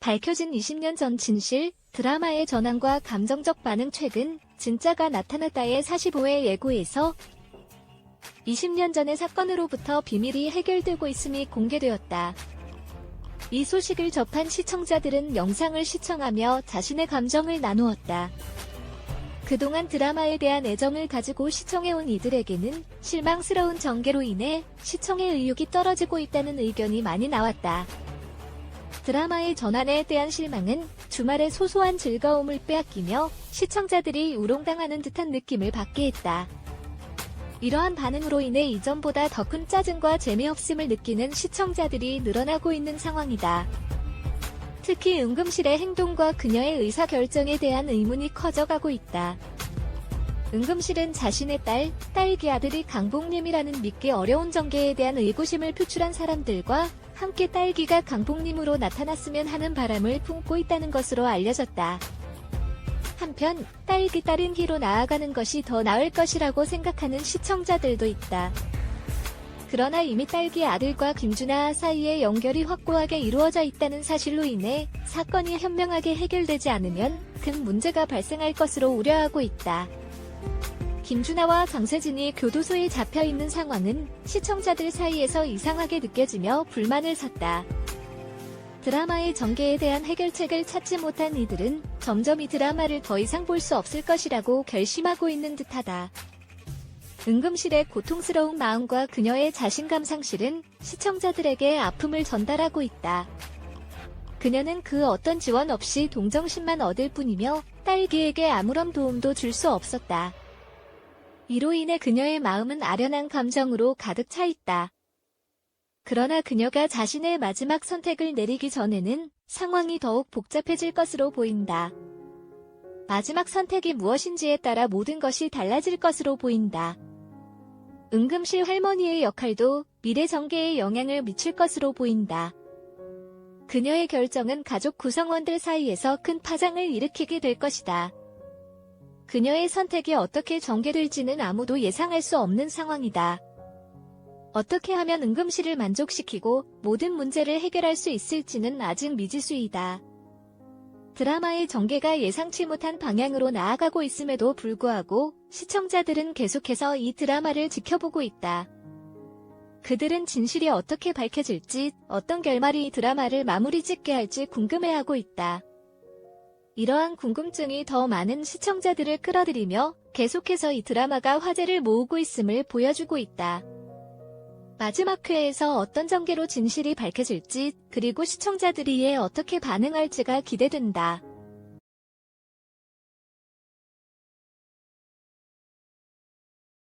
밝혀진 20년 전 진실, 드라마의 전환과 감정적 반응 최근, 진짜가 나타났다의 45회 예고에서 20년 전의 사건으로부터 비밀이 해결되고 있음이 공개되었다. 이 소식을 접한 시청자들은 영상을 시청하며 자신의 감정을 나누었다. 그동안 드라마에 대한 애정을 가지고 시청해온 이들에게는 실망스러운 전개로 인해 시청의 의욕이 떨어지고 있다는 의견이 많이 나왔다. 드라마의 전환에 대한 실망은 주말의 소소한 즐거움을 빼앗기며 시청자들이 우롱당하는 듯한 느낌을 받게 했다. 이러한 반응으로 인해 이전보다 더 큰 짜증과 재미없음을 느끼는 시청자들이 늘어나고 있는 상황이다. 특히 은금실의 행동과 그녀의 의사결정에 대한 의문이 커져가고 있다. 은금실은 자신의 딸, 딸기 아들이 강복님이라는 믿기 어려운 전개에 대한 의구심을 표출한 사람들과 함께 딸기가 강복님으로 나타났으면 하는 바람을 품고 있다는 것으로 알려졌다. 한편 딸기 딸인 희로 나아가는 것이 더 나을 것이라고 생각하는 시청자들도 있다. 그러나 이미 딸기 아들과 김준하 사이의 연결이 확고하게 이루어져 있다는 사실로 인해 사건이 현명하게 해결되지 않으면 큰 문제가 발생할 것으로 우려하고 있다. 김준하와 강세진이 교도소에 잡혀 있는 상황은 시청자들 사이에서 이상하게 느껴지며 불만을 샀다. 드라마의 전개에 대한 해결책을 찾지 못한 이들은 점점 이 드라마를 더 이상 볼 수 없을 것이라고 결심하고 있는 듯하다. 은금실의 고통스러운 마음과 그녀의 자신감 상실은 시청자들에게 아픔을 전달하고 있다. 그녀는 그 어떤 지원 없이 동정심만 얻을 뿐이며 딸기에게 아무런 도움도 줄 수 없었다. 이로 인해 그녀의 마음은 아련한 감정으로 가득 차 있다. 그러나 그녀가 자신의 마지막 선택을 내리기 전에는 상황이 더욱 복잡해질 것으로 보인다. 마지막 선택이 무엇인지에 따라 모든 것이 달라질 것으로 보인다. 은금실 할머니의 역할도 미래 전개에 영향을 미칠 것으로 보인다. 그녀의 결정은 가족 구성원들 사이에서 큰 파장을 일으키게 될 것이다. 그녀의 선택이 어떻게 전개될지는 아무도 예상할 수 없는 상황이다. 어떻게 하면 은금실을 만족시키고 모든 문제를 해결할 수 있을지는 아직 미지수이다. 드라마의 전개가 예상치 못한 방향으로 나아가고 있음에도 불구하고 시청자들은 계속해서 이 드라마를 지켜보고 있다. 그들은 진실이 어떻게 밝혀질지, 어떤 결말이 이 드라마를 마무리 짓게 할지 궁금해하고 있다. 이러한 궁금증이 더 많은 시청자들을 끌어들이며 계속해서 이 드라마가 화제를 모으고 있음을 보여주고 있다. 마지막 회에서 어떤 전개로 진실이 밝혀질지, 그리고 시청자들이 이에 어떻게 반응할지가 기대된다.